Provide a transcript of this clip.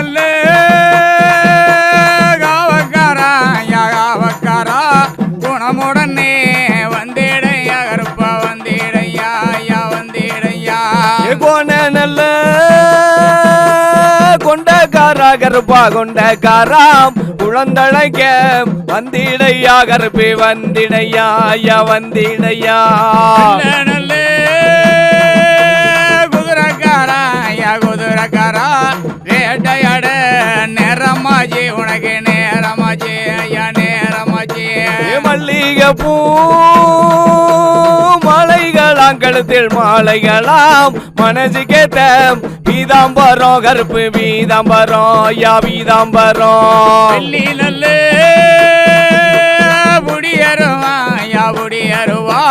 நல்ல காவக்காரா யா காவக்காரா குணமுடனே வந்தேடையா கருப்பா வந்தேடையா யா வந்தேடையா. கோண நல்ல கொண்டக்காரா கருப்பா கொண்டக்காராம் குழந்தழைக்க வந்திடையா கருப்பி வந்திடையா யா வந்திடையா. நல்ல குதிரக்காரா யா குதிரக்காரா நேரமாச்சு உனக்கு நேரமாச்சு ஐயா நேரமாச்சு. ஏ மல்லிகை பூ மாலைகளாம் கழுத்தில் மாலைகளாம் மனசுக்கேத்த பீதாம்பரம் கருப்பு பீதாம்பரம் யா பீதாம்பரம். நல்ல புடியருவா ஐயா புடியருவா.